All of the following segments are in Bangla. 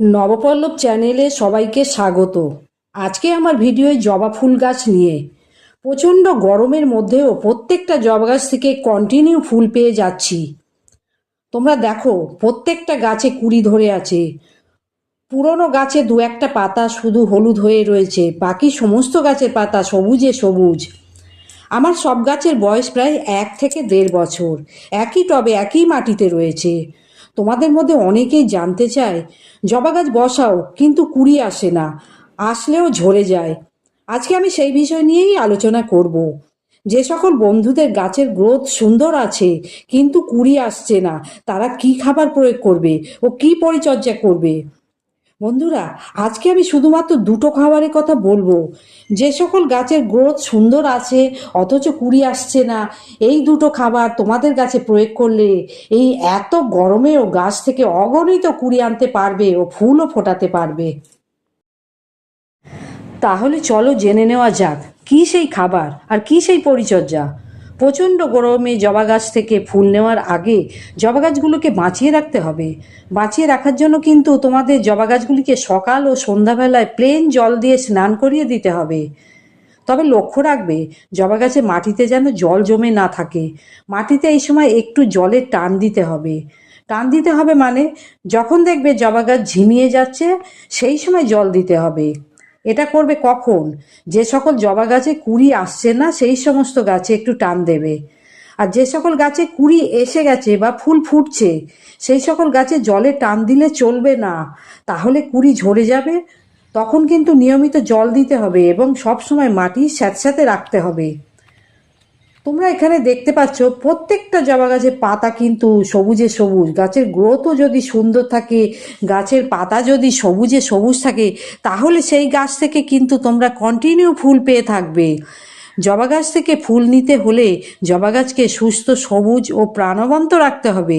নবপল্লব চ্যানেলে সবাইকে স্বাগত। আজকে আমার ভিডিওয় জবা ফুল গাছ নিয়ে। প্রচণ্ড গরমের মধ্যেও প্রত্যেকটা জবা গাছ থেকে কন্টিনিউ ফুল পেয়ে যাচ্ছি। তোমরা দেখো, প্রত্যেকটা গাছে কুড়ি ধরে আছে। পুরনো গাছে দু একটা পাতা শুধু হলুদ হয়ে রয়েছে। বাকি সমস্ত গাছের পাতা সবুজে সবুজ। আমার সব গাছের বয়স প্রায় এক থেকে দেড় বছর। একই টবে একই মাটিতে রয়েছে। তোমাদের মধ্যে অনেকেই জানতে চায়, জবা গাছ বসাও, কিন্তু কুড়ি আসে না, আসলেও ঝরে যায়। আজকে আমি সেই বিষয় নিয়েই আলোচনা করব। যে সকল বন্ধুদের গাছের গ্রোথ সুন্দর আছে, কিন্তু কুড়ি আসছে না, তারা কি খাবার প্রয়োগ করবে ও কি পরিচর্যা করবে? বন্ধুরা, আজকে আমি শুধুমাত্র দুটো খাবারের কথা বলব। যে সকল গাছের গ্রোথ সুন্দর আছে, অথচ কুড়ি আসছে না, এই দুটো খাবার তোমাদের গাছে প্রয়োগ করলে এই এত গরমেও গাছ থেকে অগণিত কুড়ি আনতে পারবে ও ফুলও ফোটাতে পারবে। তাহলে চলো জেনে নেওয়া যাক, কী সেই খাবার আর কী সেই পরিচর্যা? প্রচণ্ড গরমে জবা গাছ থেকে ফুল নেওয়ার আগে জবা গাছগুলোকে বাঁচিয়ে রাখতে হবে। বাঁচিয়ে রাখার জন্য কিন্তু তোমাদের জবা গাছগুলিকে সকাল ও সন্ধ্যাবেলায় প্লেন জল দিয়ে স্নান করিয়ে দিতে হবে। তবে লক্ষ্য রাখবে, জবা গাছে মাটিতে যেন জল জমে না থাকে। মাটিতে এই সময় একটু জলের টান দিতে হবে। টান দিতে হবে মানে যখন দেখবে জবা গাছ ঝিমিয়ে যাচ্ছে, সেই সময় জল দিতে হবে। এটা করবে কখন? যে সকল জবা গাছে কুড়ি আসছে না, সেই সমস্ত গাছে একটু টান দেবে। আর যে সকল গাছে কুড়ি এসে গেছে বা ফুল ফুটছে, সেই সকল গাছে জলে টান দিলে চলবে না। তাহলে কুড়ি ঝরে যাবে। তখন কিন্তু নিয়মিত জল দিতে হবে এবং সবসময় মাটি স্যাঁতস্যাঁতে রাখতে হবে। তোমরা এখানে দেখতে পাচ্ছ, প্রত্যেকটা জবা গাছের পাতা কিন্তু সবুজে সবুজ। গাছের গ্রোথও যদি সুন্দর থাকে, গাছের পাতা যদি সবুজে সবুজ থাকে, তাহলে সেই গাছ থেকে কিন্তু তোমরা কন্টিনিউ ফুল পেয়ে থাকবে। জবা গাছ থেকে ফুল নিতে হলে জবা গাছকে সুস্থ, সবুজ ও প্রাণবন্ত রাখতে হবে।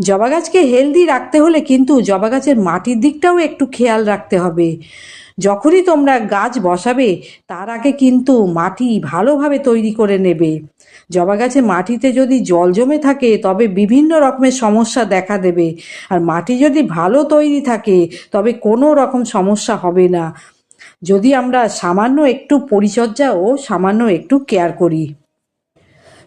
জবা গাছকে হেলদি রাখতে হলে কিন্তু জবা গাছের মাটির দিকটাও একটু খেয়াল রাখতে হবে। যখনই তোমরা গাছ বসাবে, তার আগে কিন্তু মাটি ভালোভাবে তৈরি করে নেবে। জবা গাছে মাটিতে যদি জল জমে থাকে, তবে বিভিন্ন রকমের সমস্যা দেখা দেবে। আর মাটি যদি ভালো তৈরি থাকে, তবে কোনো রকম সমস্যা হবে না। যদি আমরা সামান্য একটু পরিচর্যা ও সামান্য একটু কেয়ার করি।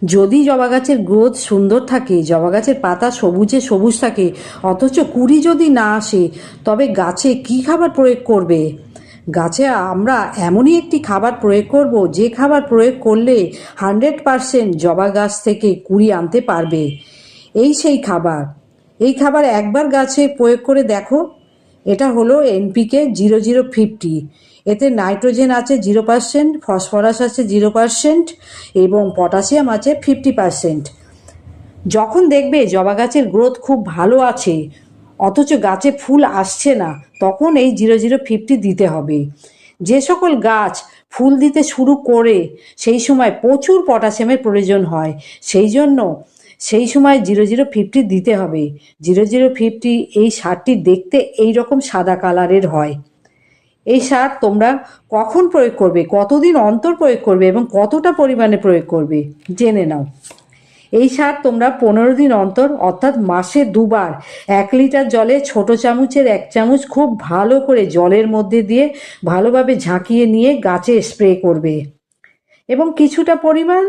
যদি জবা গাছের গ্রোথ সুন্দর থাকে, জবা গাছের পাতা সবুজে সবুজ থাকে, অথচ কুড়ি যদি না আসে, তবে গাছে কি খাবার প্রয়োগ করবে? গাছে আমরা এমনই একটি খাবার প্রয়োগ করব, যে খাবার প্রয়োগ করলে হান্ড্রেড পারসেন্ট জবা গাছ থেকে কুড়ি আনতে পারবে। এই সেই খাবার। এই খাবার একবার গাছে প্রয়োগ করে দেখো। এটা হলো এনপিকে জিরো জিরো ফিফটি। এতে নাইট্রোজেন আছে জিরো পার্সেন্ট, ফসফরাস আছে জিরো পার্সেন্ট এবং পটাশিয়াম আছে ফিফটি পার্সেন্ট। যখন দেখবে জবা গাছের গ্রোথ খুব ভালো আছে, অথচ গাছে ফুল আসছে না, তখন এই জিরো জিরো ফিফটি দিতে হবে। যে সকল গাছ ফুল দিতে শুরু করে, সেই সময় প্রচুর পটাশিয়ামের প্রয়োজন হয়। সেই জন্য সেই সময় জিরো জিরো ফিফটি দিতে হবে। জিরো জিরো ফিফটি এই সারটি দেখতে এই রকম সাদা কালারের হয়। এই সার তোমরা কখন প্রয়োগ করবে? কতদিন অন্তর প্রয়োগ করবে এবং কতটা পরিমাণে প্রয়োগ করবে? জেনে নাও। এই সার তোমরা পনেরো দিন অন্তর, অর্থাৎ মাসে দুবার, এক লিটার জলে ছোট চামচের এক চামচ খুব ভালো করে জলের মধ্যে দিয়ে ভালোভাবে ঝাঁকিয়ে নিয়ে গাছে স্প্রে করবে। এবং কিছুটা পরিমাণ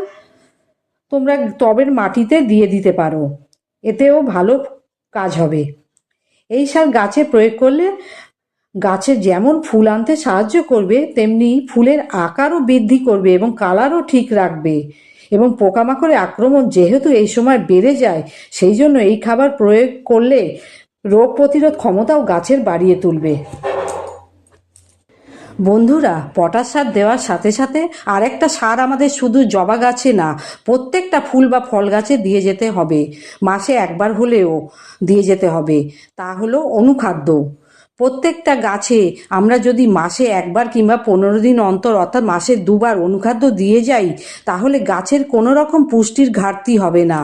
তোমরা টবের মাটিতে দিয়ে দিতে পারো। এতেও ভালো কাজ হবে। এই সার গাছে প্রয়োগ করলে গাছে যেমন ফুল আনতে সাহায্য করবে, তেমনি ফুলের আকারও বৃদ্ধি করবে এবং কালারও ঠিক রাখবে। এবং পোকামাকড়ের আক্রমণ যেহেতু এই সময় বেড়ে যায়, সেই জন্য এই খাবার প্রয়োগ করলে রোগ প্রতিরোধ ক্ষমতাও গাছের বাড়িয়ে তুলবে। বন্ধুরা, পটাশ সার দেওয়ার সাথে সাথে আরেকটা সার আমাদের শুধু জবা গাছে না, প্রত্যেকটা ফুল বা ফল গাছে দিয়ে যেতে হবে। মাসে একবার হলেও দিয়ে যেতে হবে। তা হলো অনুখাদ্য। প্রত্যেকটা গাছে আমরা যদি মাসে একবার কিংবা পনেরো দিন অন্তর, অর্থাৎ মাসে দুবার অনুখাদ্য দিয়ে যাই, তাহলে গাছের কোনো রকম পুষ্টির ঘাটতি হবে না।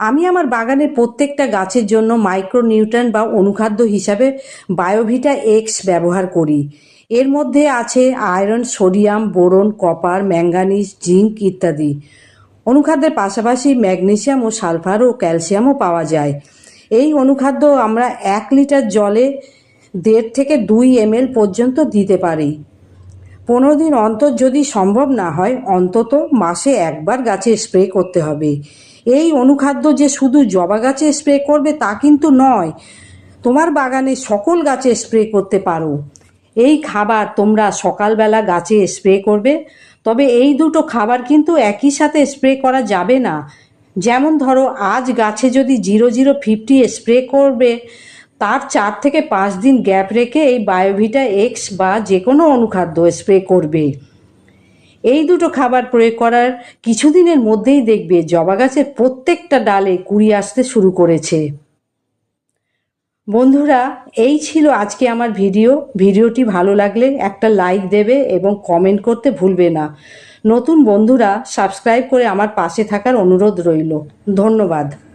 আমি আমার বাগানের প্রত্যেকটা গাছের জন্য মাইক্রো নিউট্রন বা অনুখাদ্য হিসাবে বায়োভিটা এক্স ব্যবহার করি। এর মধ্যে আছে iron sodium boron copper manganese zinc ইত্যাদি। অনুখাদ্যের পাশাপাশি ম্যাগনেসিয়াম ও সালফার ও ক্যালসিয়ামও পাওয়া যায়। এই অনুখাদ্য আমরা এক লিটার জলে দেড় থেকে দুই এমএল পর্যন্ত দিতে পারি। পনেরো দিন অন্তর যদি সম্ভব না হয়, অন্তত মাসে একবার গাছে স্প্রে করতে হবে। এই অনুখাদ্য যে শুধু জবা গাছে স্প্রে করবে তা কিন্তু নয়, তোমার বাগানে সকল গাছে স্প্রে করতে পারো। এই খাবার তোমরা সকালবেলা গাছে স্প্রে করবে, তবে এই দুটো খাবার কিন্তু একই সাথে স্প্রে করা যাবে না। যেমন ধরো, আজ গাছে যদি জিরো জিরো ফিফটি স্প্রে করবে তার চার থেকে পাঁচ দিন গ্যাপ রেখে এই বায়োভিটা এক্স বা যে কোনো অনুখাদ্য স্প্রে করবে। এই দুটো খাবার প্রয়োগ করার কিছুদিনের মধ্যেই দেখবে জবা গাছের প্রত্যেকটা ডালে কুড়ি আসতে শুরু করেছে। বন্ধুরা, এই ছিল আজকে আমার ভিডিও। ভিডিওটি ভালো লাগলে একটা লাইক দেবে এবং কমেন্ট করতে ভুলবে না। নতুন বন্ধুরা, সাবস্ক্রাইব করে আমার পাশে থাকার অনুরোধ রইল। ধন্যবাদ।